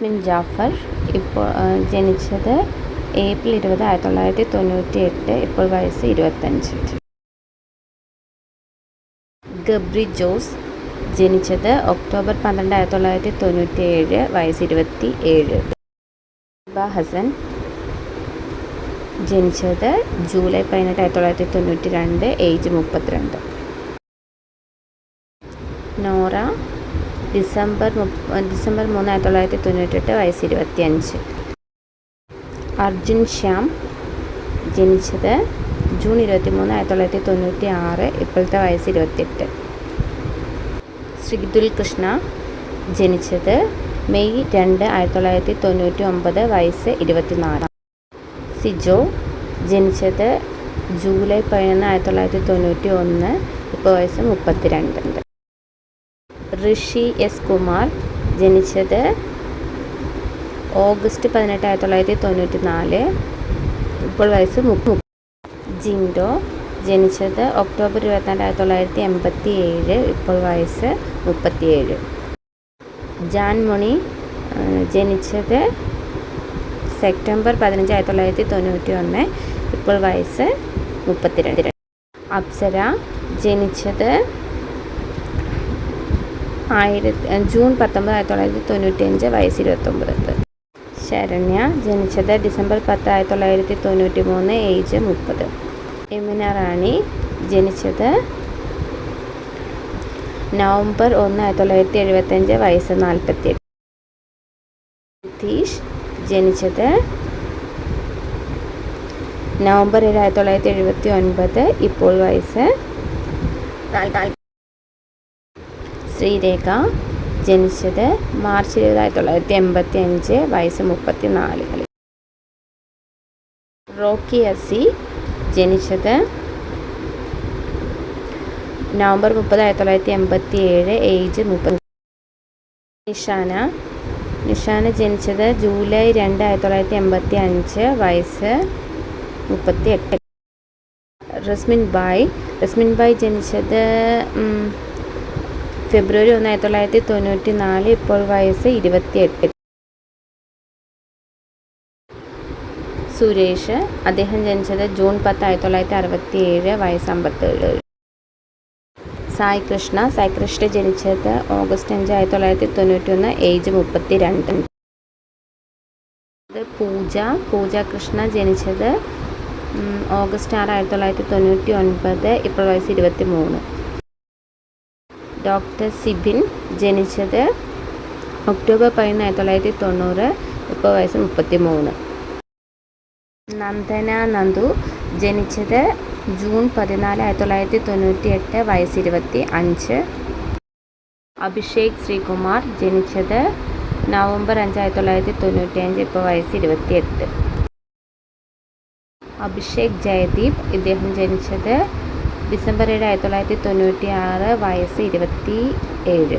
റസ്മിൻ ജാഫർ ഇപ്പോൾ ജനിച്ചത് ഏപ്രിൽ ഇരുപത് ആയിരത്തി തൊള്ളായിരത്തി തൊണ്ണൂറ്റി എട്ട് ഇപ്പോൾ വയസ്സ് ഇരുപത്തഞ്ച്. ഗബ്രി ജോസ് ജനിച്ചത് ഒക്ടോബർ പന്ത്രണ്ട് ആയിരത്തി തൊള്ളായിരത്തി തൊണ്ണൂറ്റി ഏഴ് വയസ്സ് ഇരുപത്തി ഏഴ് ഹസൻ ജനിച്ചത് ജൂലൈ പതിനെട്ട് ആയിരത്തി തൊള്ളായിരത്തി തൊണ്ണൂറ്റി രണ്ട് ഏജ് മുപ്പത്തിരണ്ട്. നോറ ഡിസംബർ ഡിസംബർ മൂന്ന് ആയിരത്തി തൊള്ളായിരത്തി തൊണ്ണൂറ്റെട്ട് വയസ്സ് ഇരുപത്തിയഞ്ച് അർജുൻ ശ്യാം ജനിച്ചത് ജൂൺ ഇരുപത്തി മൂന്ന് ആയിരത്തി തൊള്ളായിരത്തി തൊണ്ണൂറ്റി ആറ് ഇപ്പോഴത്തെ വയസ്സ് ഇരുപത്തിയെട്ട് ശ്രീദുൽ കൃഷ്ണ ജനിച്ചത് മെയ് രണ്ട് ആയിരത്തി തൊള്ളായിരത്തി തൊണ്ണൂറ്റി ഒമ്പത് വയസ്സ് ഇരുപത്തിനാല്. സിജോ ജനിച്ചത് ജൂലൈ പതിനൊന്ന് ആയിരത്തി തൊള്ളായിരത്തി തൊണ്ണൂറ്റി ഒന്ന് ഇപ്പോൾ വയസ്സ് മുപ്പത്തിരണ്ട്. ഋഷി എസ് കുമാർ ജനിച്ചത് ഓഗസ്റ്റ് പതിനെട്ട് ആയിരത്തി തൊള്ളായിരത്തി തൊണ്ണൂറ്റി നാല് ഇപ്പോൾ വയസ്സ് മുപ്പ ജിൻഡോ ജനിച്ചത് ഒക്ടോബർ ഇരുപത്തിരണ്ട് ആയിരത്തി തൊള്ളായിരത്തി എൺപത്തി ഏഴ് ഇപ്പോൾ വയസ്സ് മുപ്പത്തിയേഴ്. ജാൻമണി ജനിച്ചത് സെപ്റ്റംബർ പതിനഞ്ച് ആയിരത്തി തൊള്ളായിരത്തി തൊണ്ണൂറ്റി ഒന്ന് ഇപ്പോൾ വയസ്സ് മുപ്പത്തിരണ്ട്. അപ്സര ജനിച്ചത് ആയിരത്തി ജൂൺ പത്തൊമ്പത് ആയിരത്തി തൊള്ളായിരത്തി തൊണ്ണൂറ്റി അഞ്ച് വയസ്സ് ഇരുപത്തൊമ്പത്. ശരണ്യ ജനിച്ചത് ഡിസംബർ പത്ത് ആയിരത്തി തൊള്ളായിരത്തി തൊണ്ണൂറ്റി മൂന്ന് ഏജ് മുപ്പത്. യമുന റാണി ജനിച്ചത് നവംബർ ഒന്ന് ആയിരത്തി തൊള്ളായിരത്തി എഴുപത്തഞ്ച് വയസ്സ് നാൽപ്പത്തി നിതീഷ് ജനിച്ചത് നവംബർ ഏഴ് ആയിരത്തി തൊള്ളായിരത്തി എഴുപത്തി ഒൻപത് ഇപ്പോൾ വയസ്സ് ശ്രീരേഖ ജനിച്ചത് മാർച്ച് ഇരുപത് ആയിരത്തി തൊള്ളായിരത്തി എൺപത്തി അഞ്ച് വയസ്സ് മുപ്പത്തി നാല് റോക്കി അസി ജനിച്ചത് നവംബർ മുപ്പത് ആയിരത്തി തൊള്ളായിരത്തി എൺപത്തി ഏഴ് ഏജ് മുപ്പത്. നിഷാന. നിഷാന ജനിച്ചത് ജൂലൈ രണ്ട് ആയിരത്തി തൊള്ളായിരത്തി എൺപത്തി അഞ്ച് വയസ്സ് മുപ്പത്തി എട്ട് റസ്മിൻ ബായ് റസ്മിൻ ബായ് ജനിച്ചത് ഫെബ്രുവരി ഒന്ന് ആയിരത്തി തൊള്ളായിരത്തി തൊണ്ണൂറ്റി നാല് ഇപ്പോൾ വയസ്സ് ഇരുപത്തിയെട്ട്. സുരേഷ് അദ്ദേഹം ജനിച്ചത് ജൂൺ പത്ത് ആയിരത്തി തൊള്ളായിരത്തി അറുപത്തി ഏഴ് വയസ്സ് അമ്പത്തേഴ് സായി കൃഷ്ണ സായി കൃഷ്ണ ജനിച്ചത് ഓഗസ്റ്റ് അഞ്ച് ആയിരത്തി തൊള്ളായിരത്തി തൊണ്ണൂറ്റി ഒന്ന് ഏജ് മുപ്പത്തി രണ്ട് പൂജ പൂജ കൃഷ്ണ ജനിച്ചത് ഓഗസ്റ്റ് ആറ് ആയിരത്തി തൊള്ളായിരത്തി തൊണ്ണൂറ്റി ഒൻപത് ഇപ്പോൾ വയസ്സ് ഇരുപത്തി മൂന്ന് ഡോക്ടർ സിബിൻ ജനിച്ചത് ഒക്ടോബർ പതിനൊന്ന് ആയിരത്തി തൊള്ളായിരത്തി തൊണ്ണൂറ് ഇപ്പോൾ വയസ്സ് മുപ്പത്തി മൂന്ന് നന്ദന നന്ദു ജനിച്ചത് ജൂൺ പതിനാല് ആയിരത്തി തൊള്ളായിരത്തി തൊണ്ണൂറ്റി എട്ട് വയസ്സ് ഇരുപത്തി അഞ്ച്. അഭിഷേക് ശ്രീകുമാർ ജനിച്ചത് നവംബർ അഞ്ച് ആയിരത്തി തൊള്ളായിരത്തി തൊണ്ണൂറ്റി അഞ്ച് ഇപ്പോൾ വയസ്സ് ഇരുപത്തി എട്ട് അഭിഷേക് ജയദീപ് ഇദ്ദേഹം ജനിച്ചത് ഡിസംബർ ഏഴ് ആയിരത്തി തൊള്ളായിരത്തി തൊണ്ണൂറ്റി ആറ് വയസ്സ് ഇരുപത്തി ഏഴ്.